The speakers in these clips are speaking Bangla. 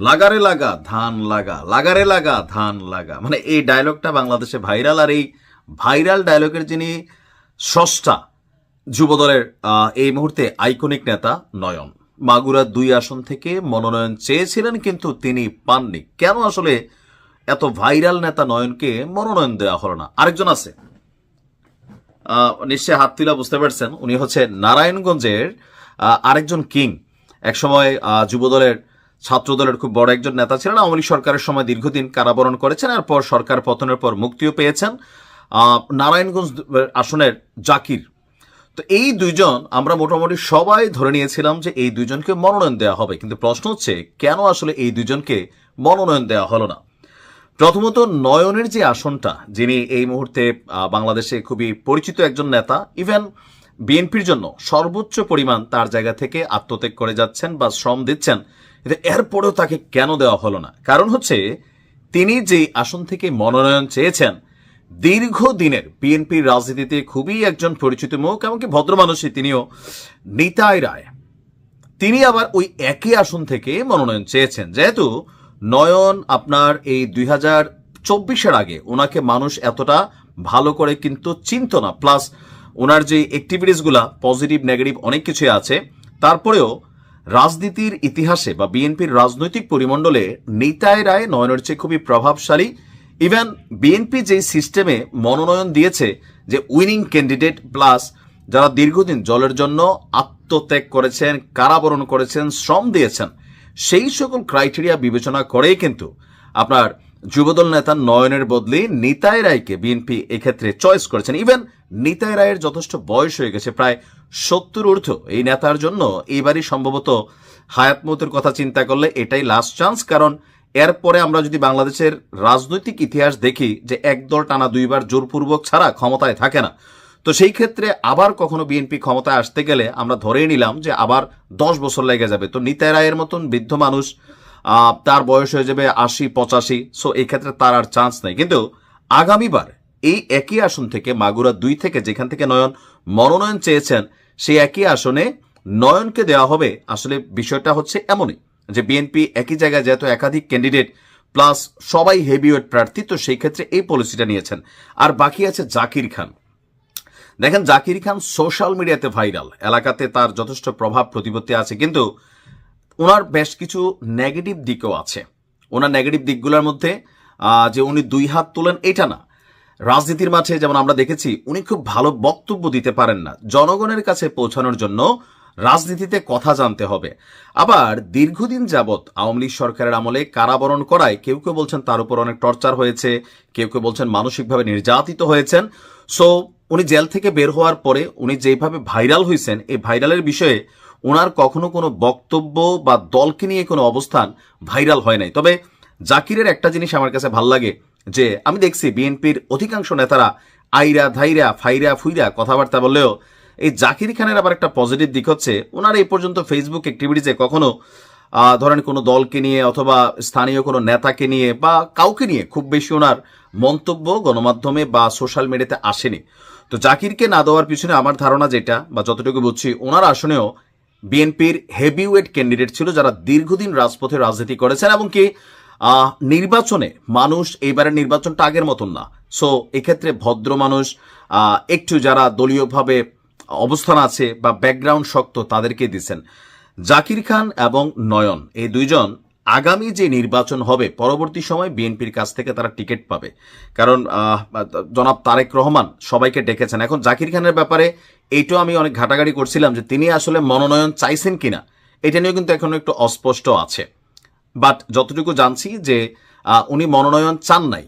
লাগারে লাগা ধান লাগা লাগারে লাগা ধান লাগা। মানে এই ডায়লগটা বাংলাদেশে ভাইরাল আর এই ভাইরাল ডায়লগের যিনি স্রষ্টা যুবদলের এই মুহূর্তে আইকনিক নেতা নয়ন। মাগুরা দুই আসন থেকে মনোনয়ন চেয়েছিলেন কিন্তু তিনি পাননি। কেন আসলে এত ভাইরাল নেতা নয়নকে মনোনয়ন দেওয়া হলো না? আরেকজন আছে। আহ, নিশ্চয়ই হাত তুলা বুঝতে পারছেন উনি হচ্ছে নারায়ণগঞ্জের আরেকজন কিং। একসময় যুবদলের ছাত্রদলের খুব বড় একজন নেতা ছিলেন। আওয়ামী সরকারের সময় দীর্ঘদিন কারাবরণ করেছেন, এরপর সরকার পতনের পর মুক্তিও পেয়েছেন। নারায়ণগঞ্জ আসনের জাকির। তো এই দুইজন আমরা মোটামুটি সবাই ধরে নিয়েছিলাম যে এই দুইজনকে মনোনয়ন দেওয়া হবে। কিন্তু প্রশ্ন হচ্ছে, কেন আসলে এই দুইজনকে মনোনয়ন দেওয়া হলো না? প্রথমত নয়নের যে আসনটা, যিনি এই মুহূর্তে বাংলাদেশে খুবই পরিচিত একজন নেতা, ইভেন বিএনপির জন্য সর্বোচ্চ পরিমাণ তার জায়গা থেকে আত্মত্যাগ করে যাচ্ছেন বা শ্রম দিচ্ছেন কিন্তু এরপরেও তাকে কেন দেওয়া হলো না? কারণ হচ্ছে, তিনি যে আসন থেকে মনোনয়ন চেয়েছেন, দীর্ঘদিনের বিএনপির রাজনীতিতে খুবই একজন পরিচিত মুখ, এমনকি ভদ্র মানুষই তিনিও, নিতাই রায়। তিনি আবার ওই একই আসন থেকে মনোনয়ন চেয়েছেন। যেহেতু নয়ন আপনার এই দুই হাজার চব্বিশের আগে ওনাকে মানুষ এতটা ভালো করে কিন্তু চিনত না, প্লাস ওনার যে অ্যাক্টিভিটিসগুলা পজিটিভ নেগেটিভ অনেক কিছুই আছে। তারপরেও রাজনীতির ইতিহাসে বা বিএনপির রাজনৈতিক পরিমণ্ডলে নিতাই রায় নয়নের চেয়ে খুবই প্রভাবশালী। ইভেন বিএনপি যে সিস্টেমে মনোনয়ন দিয়েছে যে উইনিং ক্যান্ডিডেট প্লাস যারা দীর্ঘদিন জলের জন্য আত্মত্যাগ করেছেন, কারাবরণ করেছেন, শ্রম দিয়েছেন, সেই সকল ক্রাইটেরিয়া বিবেচনা করেই কিন্তু আপনার যুবদল নেতা নয়নের বদলে নিতাই রায়কে বিএনপি এক্ষেত্রে চয়েস করেছেন। ইভেন নিতাই রায়ের যথেষ্ট বয়স হয়ে গেছে, প্রায় সত্তর ঊর্ধ্ব। এই নেতার জন্য এইবারই সম্ভবত হায়াত মতের কথা চিন্তা করলে এটাই লাস্ট চান্স কারণ এরপরে আমরা যদি বাংলাদেশের রাজনৈতিক ইতিহাস দেখি যে একদল টানা দুইবার জোরপূর্বক ছাড়া ক্ষমতায় থাকে না। তো সেই ক্ষেত্রে আবার কখনো বিএনপি ক্ষমতায় আসতে গেলে আমরা ধরেই নিলাম যে আবার দশ বছর লেগে যাবে। তো নিতাই রায়ের মতন বৃদ্ধ মানুষ তার বয়স হয়ে যাবে আশি, পঁচাশি। সো এই ক্ষেত্রে তার আর চান্স নেই। কিন্তু আগামীবার এই একই আসন থেকে মাগুরা দুই থেকে যেখান থেকে নয়ন মনোনয়ন চেয়েছেন, সেই একই আসনে নয়নকে দেওয়া হবে। আসলে বিষয়টা হচ্ছে এমনই যে বিএনপি একই জায়গায় যেহেতু একাধিক ক্যান্ডিডেট প্লাস সবাই হেভিওয়েট প্রার্থী, তো সেই ক্ষেত্রে এই পলিসিটা নিয়েছেন। আর বাকি আছে জাকির খান। দেখেন, জাকির খান সোশ্যাল মিডিয়াতে ভাইরাল এলাকাতে তার যথেষ্ট প্রভাব প্রতিপত্তি আছে। কিন্তু ওনার বেশ কিছু নেগেটিভ দিকও আছে। ওনার নেগেটিভ দিকগুলোর মধ্যে যে উনি দুই হাত তোলেন, এটা না। রাজনীতির মাঠে যেমন আমরা দেখেছি, উনি খুব ভালো বক্তব্য দিতে পারেন না। জনগণের কাছে পৌঁছানোর জন্য রাজনীতিতে কথা জানতে হবে। আবার দীর্ঘদিন যাবৎ আওয়ামী লীগ সরকারের আমলে কারাবরণ করায় কেউ কেউ বলছেন তার উপর অনেক টর্চার হয়েছে, কেউ কেউ বলছেন মানসিকভাবে নির্যাতিত হয়েছেন। সো উনি জেল থেকে বের হওয়ার পরে উনি যেভাবে ভাইরাল হয়েছেন, এই ভাইরালের বিষয়ে ওনার কখনো কোনো বক্তব্য বা দলকে নিয়ে কোনো অবস্থান ভাইরাল হয় নাই। তবে জাকিরের একটা জিনিস আমার কাছে ভালো লাগে যে, আমি দেখছি বিএনপির অধিকাংশ নেতারা আইরা, ধাইরা, ফাইরা, ফুইরা কথাবার্তা বললেও এই জাকির খানের আবার একটা পজিটিভ দিক হচ্ছে, ওনার এই পর্যন্ত ফেসবুক অ্যাক্টিভিটিসে কখনো ধরেন কোনো দলকে নিয়ে অথবা স্থানীয় কোনো নেতাকে নিয়ে বা কাউকে নিয়ে খুব বেশি ওনার মন্তব্য গণমাধ্যমে বা সোশ্যাল মিডিয়াতে আসেনি। তো জাকিরকে না দেওয়ার পিছনে আমার ধারণা যেটা বা যতটুকু বুঝছি, ওনার আসনেও বিএনপির হেভিওয়েট ক্যান্ডিডেট ছিল যারা দীর্ঘদিন রাজপথে রাজনীতি করেছেন এবং কি নির্বাচনে মানুষ এইবারের নির্বাচনটা আগের মতন না। সো এক্ষেত্রে ভদ্র মানুষ একটু যারা দলীয়ভাবে অবস্থান আছে বা ব্যাকগ্রাউন্ড শক্ত তাদেরকে দিচ্ছেন। জাকির খান এবং নয়ন, এই দুইজন আগামী যে নির্বাচন হবে, পরবর্তী সময় বিএনপির কাছ থেকে তারা টিকিট পাবে। কারণ জনাব তারেক রহমান সবাইকে ডেকেছেন। এখন জাকির খানের ব্যাপারে এইটাও আমি অনেক ঘাটাঘাটি করছিলাম যে তিনি আসলে মনোনয়ন চাইছেন কিনা, এটা নিয়েও কিন্তু এখনও একটু অস্পষ্ট আছে। বাট যতটুকু জানছি যে উনি মনোনয়ন চান নাই।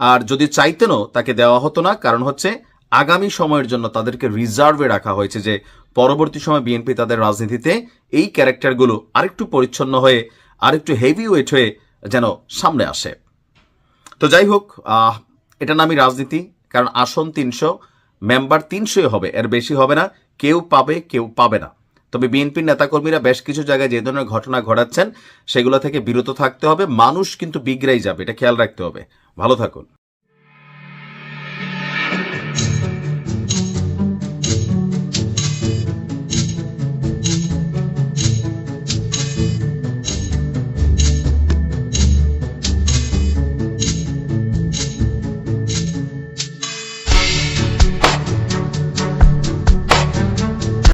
আর যদি চাইতেনও তাকে দেওয়া হতো না, কারণ হচ্ছে আগামী সময়ের জন্য তাদেরকে রিজার্ভে রাখা হয়েছে যে, পরবর্তী সময় বিএনপি তাদের রাজনীতিতে এই ক্যারেক্টারগুলো আরেকটু পরিচ্ছন্ন হয়ে আরেকটু হেভি ওয়েট হয়ে যেন সামনে আসে। তো যাই হোক এটা নামই রাজনীতি, কারণ আসন তিনশো মেম্বার তিনশোই হবে, এর বেশি হবে না, কেউ পাবে কেউ পাবে না। তবে বিএনপির নেতাকর্মীরা বেশ কিছু জায়গায় যে ধরনের ঘটনা ঘটাচ্ছেন, সেগুলো থেকে বিরত থাকতে হবে, মানুষ কিন্তু বিগড়াই যাবে, এটা খেয়াল রাখতে হবে। ভালো থাকুন।